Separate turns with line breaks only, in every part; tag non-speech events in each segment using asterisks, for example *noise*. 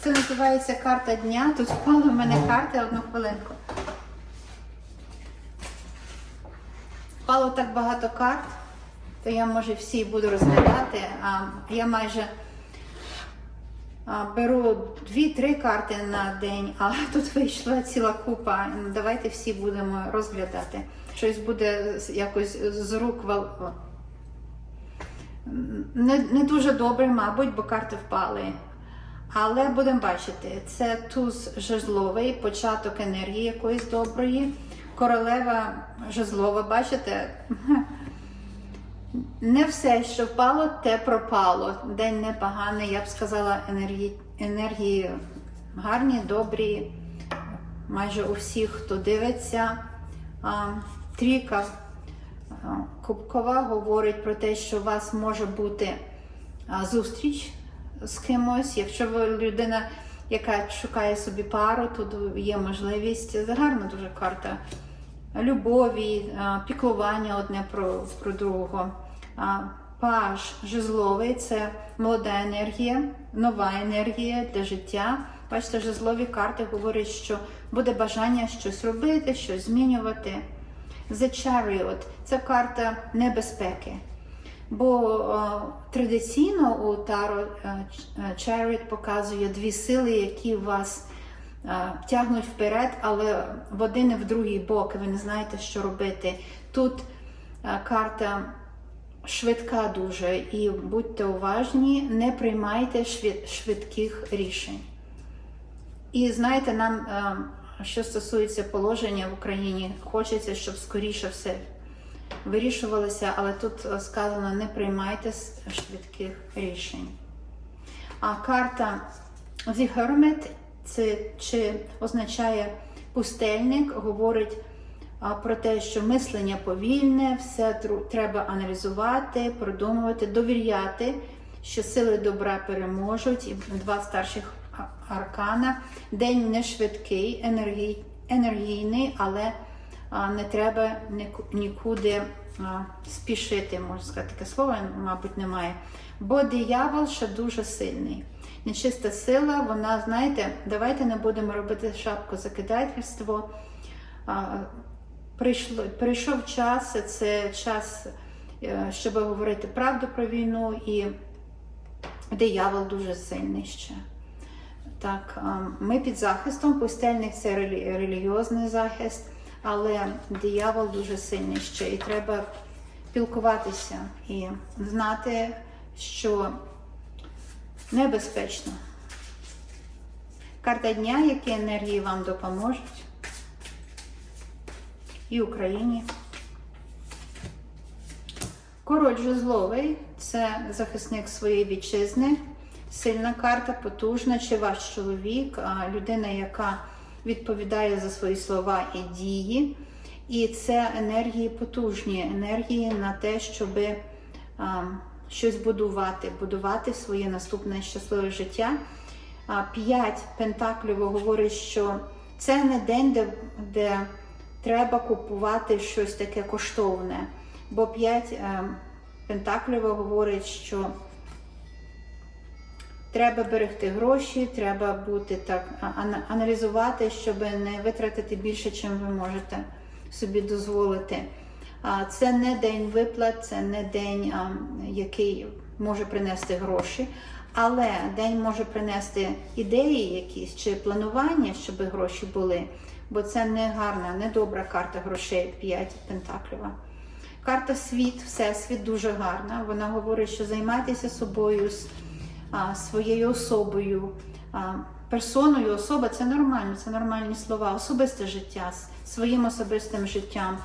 Це називається карта дня. Тут впали в мене карти одну хвилинку. Впало так багато карт, то я може всі буду розглядати. А я майже а, беру дві-три карти на день, а *laughs* тут вийшла ціла купа. Давайте всі будемо розглядати. Щось буде якось з рук не, не дуже добре, мабуть, бо карти впали. Але будемо бачити, це туз жезловий, початок енергії якоїсь доброї. Королева жезлова, бачите? *laughs* Не все, що впало, те пропало. День непоганий, я б сказала, енергії, енергії гарні, добрі. Майже у всіх, хто дивиться. Трійка Кубкова говорить про те, що у вас може бути зустріч з кимось. Якщо ви людина, яка шукає собі пару, тут є можливість. Гарна дуже карта любові, піклування одне про, про другого. Паж жезловий це молода енергія, нова енергія для життя. Бачите, жезлові карти говорять, що буде бажання щось робити, щось змінювати. The Chariot – це карта небезпеки. Бо е, традиційно у Таро е, Chariot показує дві сили, які вас е, тягнуть вперед, але в один і в другий бок, і ви не знаєте, що робити. Тут е, карта швидка дуже, і будьте уважні, не приймайте швид- швидких рішень. І знаєте, нам, е, що стосується положення в Україні, хочеться, щоб скоріше все вирішувалося, але тут е, сказано, не приймайте швидких рішень. А карта The Hermit це чи означає пустельник, говорить про те, що мислення повільне, все треба аналізувати, продумувати, довіряти, що сили добра переможуть. І два старших аркана. День не швидкий, енергій, енергійний, але не треба нікуди спішити, можна сказати, таке слово, мабуть, немає. Бо диявол ще дуже сильний. Нечиста сила, вона, знаєте, давайте не будемо робити шапку закидательство. Прийшло, прийшов час, це час, е, щоб говорити правду про війну, і диявол дуже сильний ще. Так, ми під захистом, пустельник це релі- релігіозний захист, але диявол дуже сильний ще, і треба спілкуватися і знати, що небезпечно. Карта дня, які енергії вам допоможуть і Україні. Король жезловий це захисник своєї вітчизни, сильна карта, потужна, чи ваш чоловік, людина, яка відповідає за свої слова і дії. І це енергії потужні, енергії на те, щоб а, щось будувати, будувати своє наступне щасливе життя. А, П'ять пентаклів говорить, що це не день, де, де треба купувати щось таке коштовне. Бо п'ять е, пентаклів говорить, що треба берегти гроші, треба бути так, аналізувати, щоб не витратити більше, чим ви можете собі дозволити. Це не день виплат, це не день, який може принести гроші, але день може принести ідеї якісь чи планування, щоб гроші були. Бо це не гарна, не добра карта грошей 5 пентакліва. Карта світ, всесвіт дуже гарна. Вона говорить, що займайтеся собою, своєю особою, персоною, особа це нормально, це нормальні слова, особисте життя, своїм особистим життям.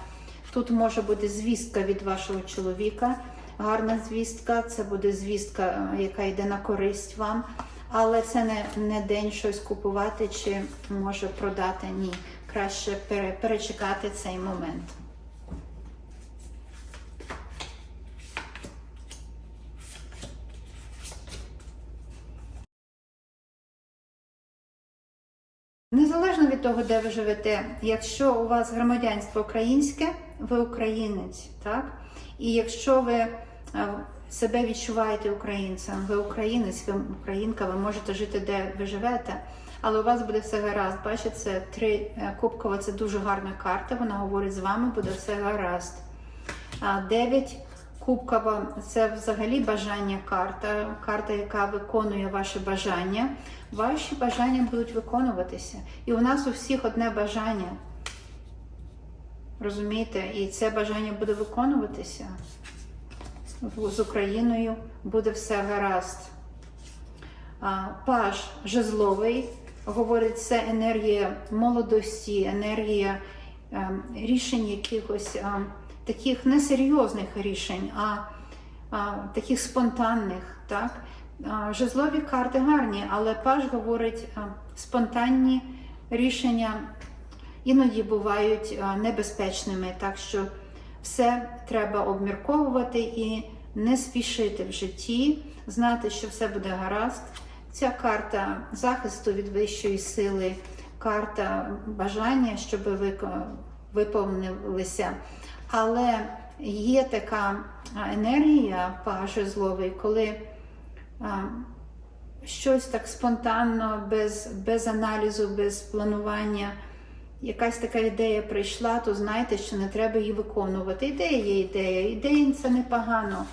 Тут може бути звістка від вашого чоловіка, гарна звістка, це буде звістка, е, яка йде на користь вам. Але це не, не день щось купувати чи може продати. Ні. Краще пере, перечекати цей момент. Незалежно від того, де ви живете, якщо у вас громадянство українське, ви українець, так? І якщо ви е, себе відчуваєте українцем, ви українець, ви українка, ви можете жити де ви живете, але у вас буде все гаразд. Бачите, це три е, кубкова, це дуже гарна карта. Вона говорить з вами, буде все гаразд. Дев'ять кубкова це взагалі бажання карта, карта, яка виконує ваші бажання. Ваші бажання будуть виконуватися. І у нас у всіх одне бажання. Розумієте? І це бажання буде виконуватися. З Україною буде все гаразд. А, Паж жезловий говорить, це енергія молодості, енергія ем, рішень якихось ем, таких несерйозних рішень, а, а таких спонтанних. Так? Жезлові карти гарні, але паж говорить а, спонтанні рішення іноді бувають небезпечними, так що все треба обмірковувати і не спішити в житті, знати, що все буде гаразд. Ця карта захисту від вищої сили, карта бажання, щоб ви виповнилися. Але є така енергія пажа коли щось так спонтанно, без, без аналізу, без планування, якась така ідея прийшла, то знайте, що не треба її виконувати. Ідея є ідея, ідея це непогано.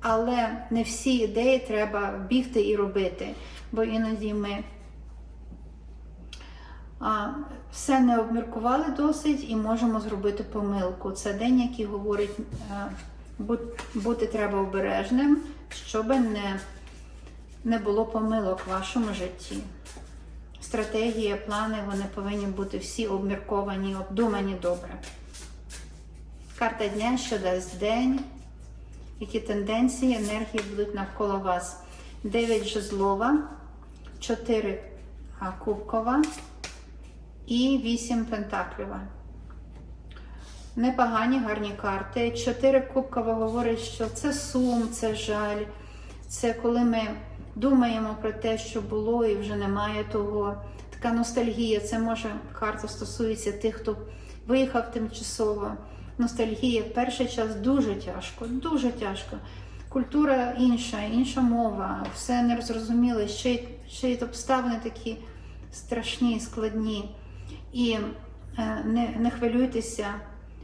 Але не всі ідеї треба бігти і робити, бо іноді ми все не обміркували досить і можемо зробити помилку. Це день, який говорить, бути треба обережним, щоб не, не було помилок в вашому житті. Стратегія, плани вони повинні бути всі обмірковані, обдумані добре. Карта дня, що дасть день, які тенденції, енергії будуть навколо вас. 9 жезлова, 4 кубкова і 8 пентаклюва. Непогані гарні карти. 4 кубкова говорить, що це сум, це жаль. Це коли ми думаємо про те, що було і вже немає того. Така ностальгія. Це може карта стосується тих, хто виїхав тимчасово. Ностальгія в перший час дуже тяжко, дуже тяжко. Культура інша, інша мова, все нерозуміле, ще й, ще й обставини такі страшні, складні. І е, не, не хвилюйтеся,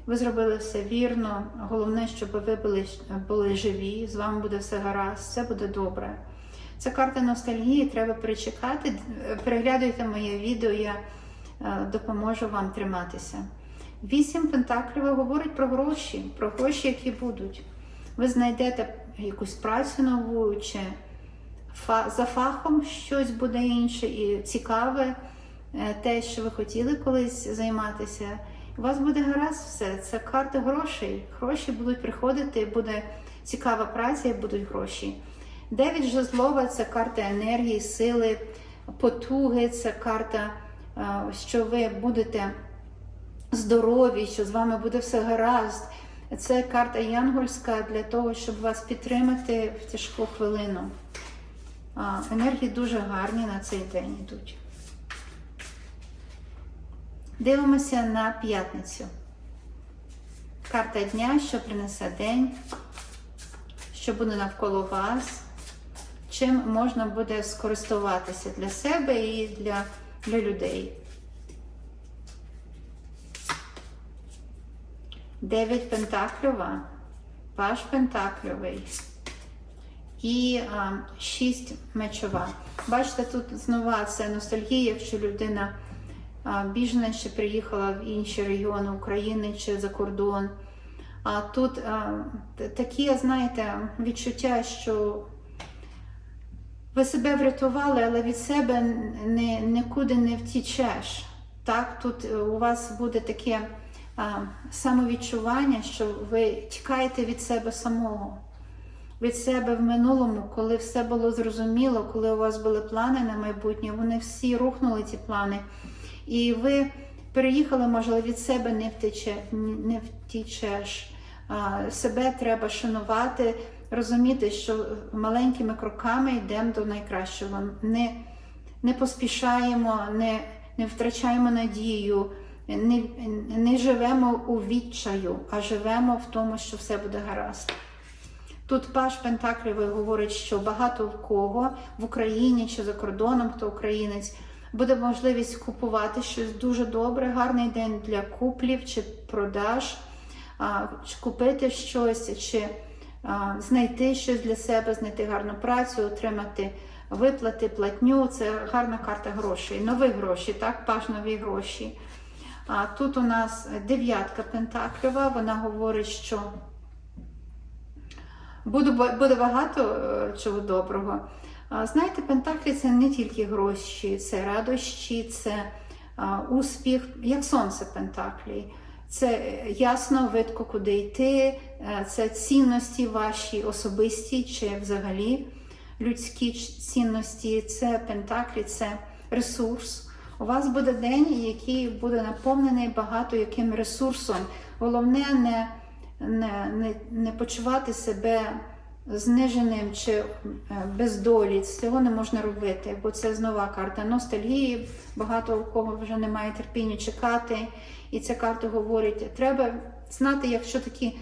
ви зробили все вірно. Головне, щоб ви були, були живі, з вами буде все гаразд, все буде добре. Це карта ностальгії, треба перечекати. Переглядуйте моє відео, я е, допоможу вам триматися. Вісім пентаклів говорить про гроші, про гроші, які будуть. Ви знайдете якусь працю нову, чи за фахом щось буде інше і цікаве, те, що ви хотіли колись займатися. У вас буде гаразд все. Це карта грошей. Гроші будуть приходити, буде цікава праця і будуть гроші. Дев'ять жезлова це карта енергії, сили, потуги, це карта, е, що ви будете здорові, що з вами буде все гаразд. Це карта янгольська для того, щоб вас підтримати в тяжку хвилину. Енергії дуже гарні на цей день йдуть. Дивимося на п'ятницю. Карта дня, що принесе день, що буде навколо вас, чим можна буде скористуватися для себе і для, для людей. Дев'ять пентакльова, паш пентакльовий і а, шість мечова. Бачите, тут знову це ностальгія, якщо людина біженець чи приїхала в інші регіони України чи за кордон. А тут а, такі, знаєте, відчуття, що ви себе врятували, але від себе не, нікуди не втічеш. Так, тут е, у вас буде таке а, самовідчування, що ви тікаєте від себе самого, від себе в минулому, коли все було зрозуміло, коли у вас були плани на майбутнє, вони всі рухнули ці плани. І ви переїхали, може, від себе не втече, не втічеш. Себе треба шанувати, розуміти, що маленькими кроками йдемо до найкращого. Не, не поспішаємо, не, не втрачаємо надію, не, не живемо у відчаю, а живемо в тому, що все буде гаразд. Тут Паш Пентаклівий говорить, що багато в кого в Україні чи за кордоном, хто українець, буде можливість купувати щось дуже добре, гарний день для куплів чи продаж, купити щось, чи знайти щось для себе, знайти гарну працю, отримати виплати, платню. Це гарна карта грошей, нові гроші, так, нові гроші. А тут у нас дев'ятка Пентаклева, вона говорить, що буде, буде багато е, чого доброго. Знаєте, Пентаклі це не тільки гроші, це радощі, це успіх, як сонце Пентаклі. Це е, ясно, видко, куди йти, е, це цінності ваші особисті чи взагалі людські цінності, це Пентаклі, це ресурс. У вас буде день, який буде наповнений багато яким ресурсом. Головне не, не, не, не почувати себе зниженим чи е, без долі. Цього не можна робити, бо це знова карта ностальгії. Багато у кого вже немає терпіння чекати. І ця карта говорить, треба знати, якщо такі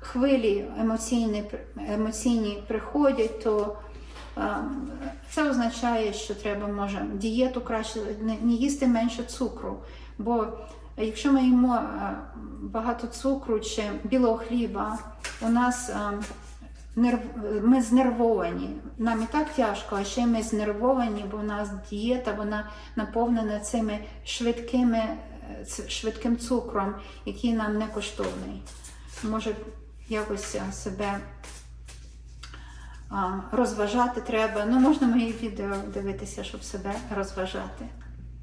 хвилі емоційні, емоційні приходять, то е, це означає, що треба може дієту краще не, їсти менше цукру. Бо якщо ми їмо е, багато цукру чи білого хліба, у нас. Ми знервовані. Нам і так тяжко, а ще ми знервовані, бо у нас дієта вона наповнена цими швидкими, е, швидким цукром, який нам не коштовний. Може якось е, себе розважати треба. Ну, можна мої відео дивитися, щоб себе розважати.